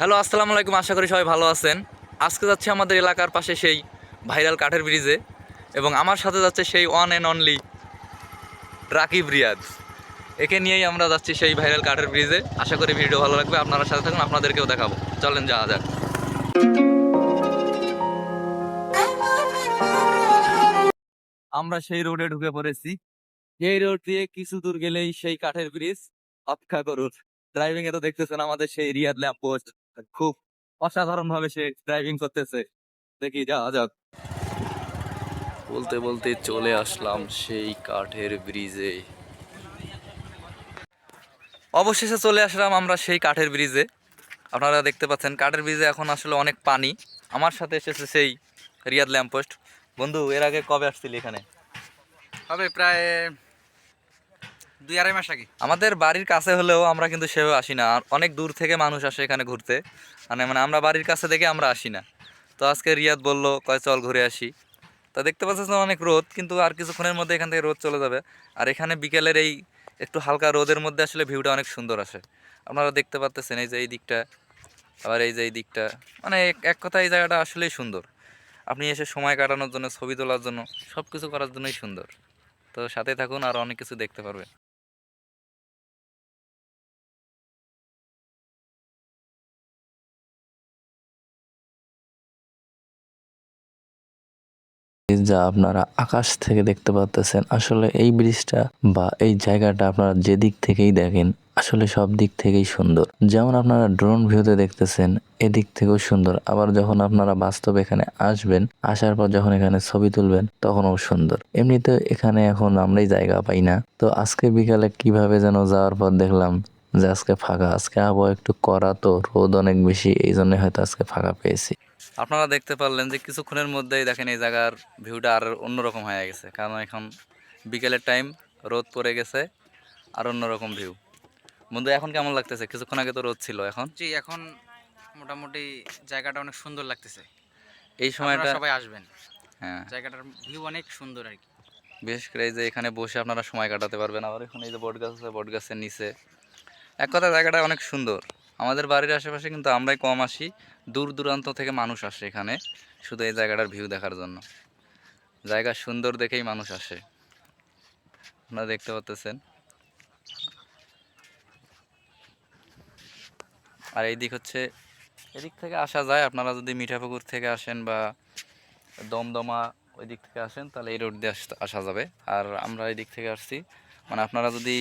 Hello, আসসালামু আলাইকুম। আশা করি সবাই ভালো আছেন। আজকে যাচ্ছে আমাদের এলাকার পাশে সেই ভাইরাল কাঠের ব্রিজে এবং আমার সাথে যাচ্ছে সেই one and only Rakib Riyad একে নিয়েই আমরা যাচ্ছি সেই ভাইরাল কাঠের ব্রিজে আশা করি ভিডিও ভালো লাগবে, আপনারা সাথে থাকুন, আপনাদেরকেও দেখাবো। চলেন, যাওয়া যাক। আমরা সেই রোডে ঢুকে পড়েছি। এই রোড দিয়ে কিছু দূর গেলেই সেই কাঠের ব্রিজ অপেক্ষা করুন। ড্রাইভিং এ তো দেখতেছেন আমাদের সেই রিয়াদ ল্যাম্প পোস্ট খুব অসাধারণ ভাবে সে ড্রাইভিং করতেছে। দেখি যাওয়া যাক। বলতে বলতে চলে আসলাম সেই কাঠের ব্রিজে অবশেষে চলে আসলাম আমরা সেই কাঠের ব্রিজে আপনারা দেখতে পাচ্ছেন কাঠের ব্রিজে এখন আসলে অনেক পানি। আমার সাথে এসেছে সেই রিয়াদ ল্যাম্প পোস্ট বন্ধু এর আগে কবে আসছিলি এখানে? হবে প্রায় দুই আড়াই মাস আগে। আমাদের বাড়ির কাছে হলেও আমরা কিন্তু সেভাবে আসি না। অনেক দূর থেকে মানুষ আসে এখানে ঘুরতে। মানে মানে আমরা বাড়ির কাছে দেখে আমরা আসি না। তো আজকে রিয়াদ বলল, কয়, চল ঘুরে আসি। তা দেখতে পাচ্ছেন অনেক রোদ, কিন্তু আর কিছুক্ষণের মধ্যে এখান থেকে রোদ চলে যাবে। আর এখানে বিকেলের এই একটু হালকা রোদের মধ্যে আসলে ভিউটা অনেক সুন্দর আসে। আপনারা দেখতে পাচ্ছেন এই যে এই দিকটা, আবার এই যে এই দিকটা। মানে এক- এক কথা এই জায়গাটা আসলেই সুন্দর। আপনি এসে সময় কাটানোর জন্য, ছবি তোলার জন্য সব কিছু করার জন্যই সুন্দর। তো সাথে থাকুন, আর অনেক কিছু দেখতে পারবেন। যা আপনারা আকাশ থেকে দেখতে পাচ্তেছেন আসলে এই ব্রিজটা বা এই জায়গাটা আপনারা যে দিক থেকেই দেখেন, আসলে সব দিক থেকেই সুন্দর। যেমন আপনারা ড্রোন ভিউতে দেখতেছেন, এদিক থেকেও সুন্দর। আবার যখন আপনারা বাস্তবে এখানে আসবেন, আসার পর যখন এখানে ছবি তুলবেন, তখনও সুন্দর। এমনিতে এখানে এখন আমরাই জায়গা পাই না। তো আজকে বিকালে কীভাবে যেন যাওয়ার পর দেখলাম যে আজকে ফাঁকা, আজকে আবহাওয়া একটু করা তো, রোদ অনেক বেশি, এই জন্য হয়তো আজকে ফাঁকা পেয়েছি। আপনারা দেখতে পারলেন যে কিছুক্ষণের মধ্যেই দেখেন এই জায়গার ভিউটা আর অন্যরকম হয়ে গেছে। কারণ এখন বিকেলের টাইম রোদ পড়ে গেছে আর অন্যরকম ভিউ। বন্ধু এখন কেমন লাগতেছে? কিছুক্ষণ আগে তো রোদ ছিল এখন? জি এখন মোটামুটি জায়গাটা অনেক সুন্দর লাগতেছে। এই সময়টা সবাই আসবেন। হ্যাঁ। জায়গাটার ভিউ অনেক সুন্দর আর কি। বিশেষ করে এই যে এখানে বসে আপনারা সময় কাটাতে পারবেন। আবার এখন এই যে বট গাছ আছে বট গাছের নিচে। এক কথা জায়গাটা অনেক সুন্দর। আমাদের বাড়ির আশেপাশে কিন্তু আমরাই কম আসি। দূর দূরান্ত থেকে মানুষ আসে এখানে, শুধু এই জায়গাটার ভিউ দেখার জন্য। জায়গা সুন্দর দেখেই মানুষ আসে। আপনারা দেখতে পাচ্তেছেন আর এই দিক হচ্ছে, এদিক থেকে আসা যায়। আপনারা যদি মিঠাপুকুর থেকে আসেন বা দমদমা ওই দিক থেকে আসেন, তাহলে এই রোড দিয়ে আসা যাবে। আর আমরা এই দিক থেকে আসছি। মানে আপনারা যদি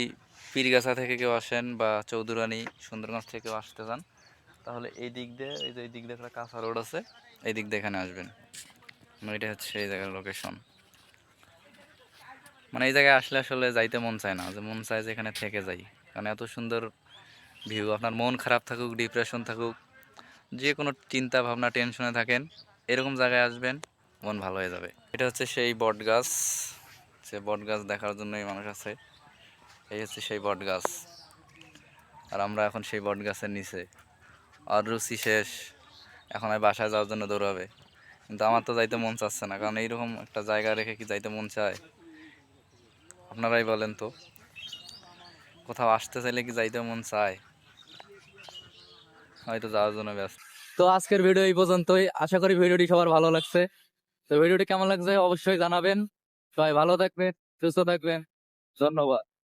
পীরগাছা থেকে কেউ আসেন বা চৌধুরানী সুন্দরগঞ্জ থেকে কেউ আসতে চান, তাহলে এই দিক দিয়ে, এই যে এই দিক দিয়ে একটা কাঁচা রোড আছে, এই দিক দিয়ে এখানে আসবেন। মানে এটা হচ্ছে এই জায়গার লোকেশন মানে এই জায়গায় আসলে আসলে যাইতে মন চায় না, যে মন চায় যে এখানে থেকে যাই। কারণ এত সুন্দর ভিউ আপনার মন খারাপ থাকুক ডিপ্রেশন থাকুক, যে কোনো চিন্তা ভাবনা টেনশনে থাকেন, এরকম জায়গায় আসবেন, মন ভালো হয়ে যাবে। এটা হচ্ছে সেই বট গাছ সে বট গাছ দেখার জন্যই মানুষ আছে। এই হচ্ছে সেই বট গাছ। আর আমরা এখন সেই বট গাছের নিচে। আর রুচি শেষ। এখন আর বাসায় যাওয়ার জন্য দৌড়াবে। কিন্তু আমার তো যাইতে মন চাচ্ছে না। কারণ এইরকম একটা জায়গা রেখে কি যাইতে মন চায়? আপনারাই বলেন তো। কোথাও আসতে চাইলে কি যাইতে মন চায়? হয়তো যাওয়ার জন্য ব্যস্ত। তো আজকের ভিডিও এই পর্যন্তই। আশা করি ভিডিওটি সবার ভালো লাগছে। তো ভিডিওটি কেমন লাগছে অবশ্যই জানাবেন। সবাই ভালো থাকবেন, সুস্থ থাকবেন। ধন্যবাদ।